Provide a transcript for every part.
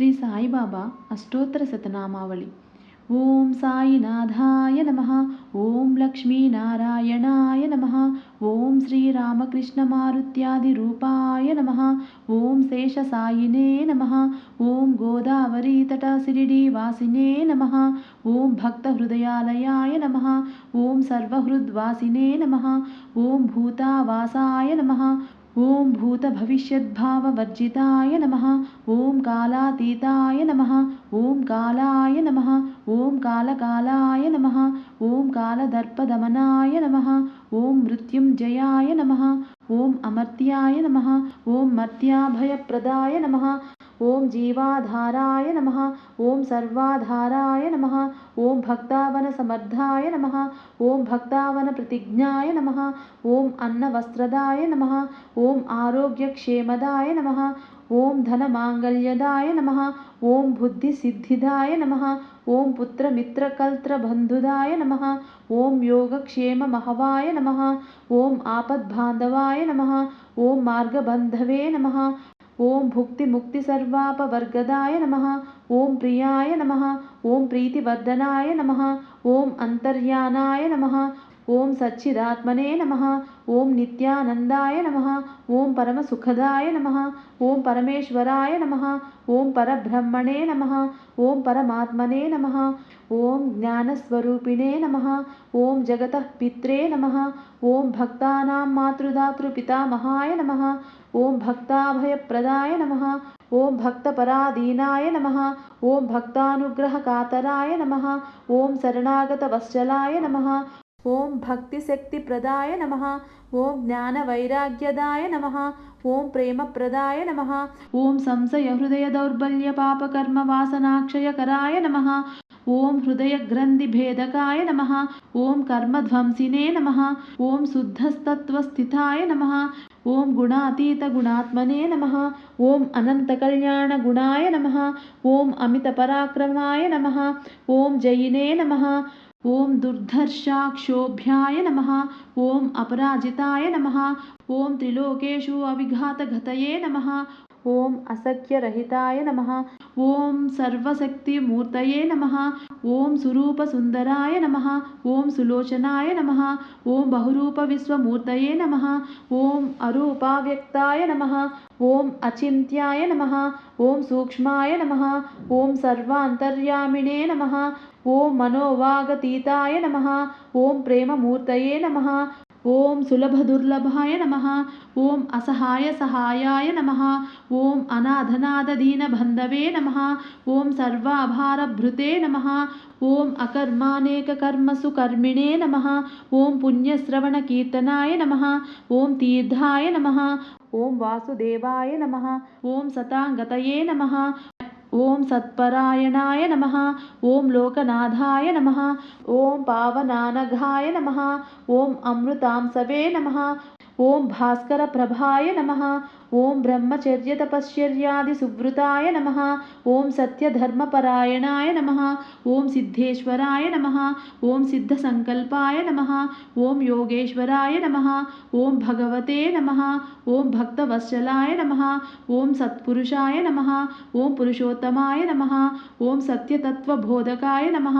శ్రీ సాయిబాబా అష్టోత్తర శతనామావళి. ఓం సాయినాథాయ నమ ఓం లక్ష్మీనారాయణాయ నమ ఓం శ్రీరామకృష్ణ మారుత్యాది రూపాయ నమ ఓం శేష సాయినే నమ ఓం గోదావరి తట గోదావరీతట సిరిడీవాసినే నమ ఓం భక్త హృదయాలయాయ నమ ఓం సర్వహృద్వాసినే నమ ఓం భూతావాసాయ నమ ॐ भूतभविष्यद्भाववर्जिताय नमः ॐ कालातीताय नमः ॐ कालाय नमः ॐ कालकालाय नमः ॐ कालदर्पदमनाय नमः ॐ मृत्युञ्जयाय नमः ॐ अमर्त्याय नमः ॐ मर्त्याभयप्रदाय नमः। ॐ जीवाधाराय नमः ॐ सर्वाधाराय नमः ॐ भक्तावनसमर्थाय नमः ॐ भक्तावनप्रतिज्ञाय नमः ॐ अन्नवस्त्रदाय नमः ॐ आरोग्यक्षेमदाय नमः ॐ धनमाङ्गल्यदाय नमः ॐ बुद्धिसिद्धिदाय नमः ॐ पुत्रमित्रकल्त्रबन्धुदाय नमः ॐ योगक्षेममहवाय नमः ॐ आपद्बान्धवाय नमः ॐ मार्गबन्धवे नमः ॐ भुक्तिमुक्तिसर्वापवर्गदाय नमः ॐ प्रियाय नमः ॐ प्रीतिवर्धनाय नमः ॐ अन्तर्यानाय नमः ॐ सच्चिदात्मने नमः ॐ नित्यानन्दाय नमः ॐ परमसुखदाय नमः ॐ परमेश्वराय नमः ॐ परब्रह्मणे नमः ॐ परमात्मने नमः ఓం జ్ఞానస్వరూపిణే నమ ఓం జగత పిత్రే నమ ఓం భక్తానాం మాతృదాతృ పితామహాయ నమ ఓం భక్తాభయప్రదాయ నమ ఓం భక్తపరాధీనాయ నమ ఓం భక్తానుగ్రహకాతరాయ నమ ఓం శరణాగత వత్సలాయ నమ ॐ भक्तिशक्तिप्रदाय नमः ॐ ज्ञानवैराग्यदाय नमः ॐ प्रेमप्रदाय नमः ॐ संशयहृदयदौर्बल्यपापकर्मवासनाक्षयकराय नमः ॐ हृदयग्रन्थिभेदकाय नमः ॐ कर्मध्वंसिने नमः ॐ शुद्धस्तत्त्वस्थिताय नमः ॐ गुणातीतगुणात्मने नमः ॐ अनन्तकल्याणगुणाय नमः ॐ अमितपराक्रमाय नमः ॐ जयिने नमः ॐ दुर्धर्षाक्षोभ्याय नमः ॐ अपराजिताय नमः ॐ त्रिलोकेषु अविघातघतये नमः ॐ असख्यरहिताय नमः। ॐ सर्वशक्तिमूर्तये नमः। ॐ सुरूपसुन्दराय नमः। ॐ सुलोचनाय नमः। ॐ बहुरूपविश्वमूर्तये नमः। ॐ अरूपाव्यक्ताय नमः। ॐ अचिन्त्याय नमः। ॐ सूक्ष्माय नमः। ॐ सर्वान्तर्यामिणे नमः। ॐ मनोवागतीताय नमः। ॐ प्रेममूर्तये नमः। ఓం సులభ దుర్లభాయ నమ. ఓం అసహాయ సహాయాయ నమ. ఓం అనాథనాథ దీన బంధవే నమ. ఓం సర్వాభారభృతే నమ. ఓం అకర్మానేక కర్మసు కర్మిణే నమ. ఓం పుణ్యశ్రవణ కీర్తనాయ నమ. ఓం తీర్థాయ నమ. ఓం వాసుదేవాయ నమ. ఓం సతాంగతయే నమ. ॐ सत्परायणाय नमः ॐ लोकनाथाय नमः ॐ पावनानघाय नमः ॐ अमृतांसवे नमः ॐ भास्करप्रभाय नमः ॐ ब्रह्मचर्यतपश्चर्यादिसुवृताय नमः ॐ सत्यधर्मपरायणाय नमः ॐ सिद्धेश्वराय नमः ॐ सिद्धसङ्कल्पाय नमः ॐ योगेश्वराय नमः ॐ भगवते नमः ॐ भक्तवत्सलाय नमः ॐ सत्पुरुषाय नमः ॐ पुरुषोत्तमाय नमः ॐ सत्यतत्त्वबोधकाय नमः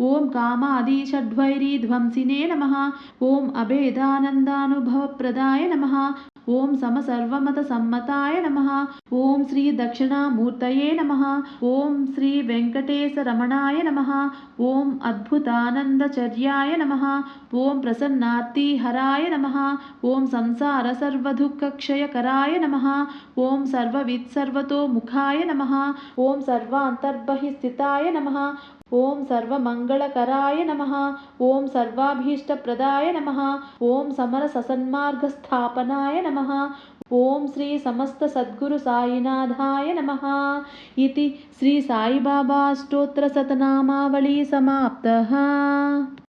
ॐ कामादिषड्वैरीध्वंसिने नमः। ॐ अभेदानन्दानुभवप्रदाय नमः। ॐ समसर्वमतसम्मताय नमः। ॐ श्रीदक्षिणामूर्तये नमः। ॐ श्रीवेङ्कटेशरमणाय नमः। ॐ अद्भुतानन्दचर्याय नमः। ॐ प्रसन्नार्तिहराय नमः। ॐ संसारसर्वदुःखक्षयकराय नमः। ॐ सर्ववित्सर्वतोमुखाय नमः। ॐ सर्वान्तर्बहिस्थिताय नमः। ॐ सर्वमङ्गलकराय नमः ॐ सर्वाभीष्टप्रदाय नमः ॐ समरससन्मार्गस्थापनाय नमः ॐ श्री समस्तसद्गुरुसायिनाथाय नमः। इति श्री साईबाबा अष्टोत्तरसतनामावळीसमाप्तः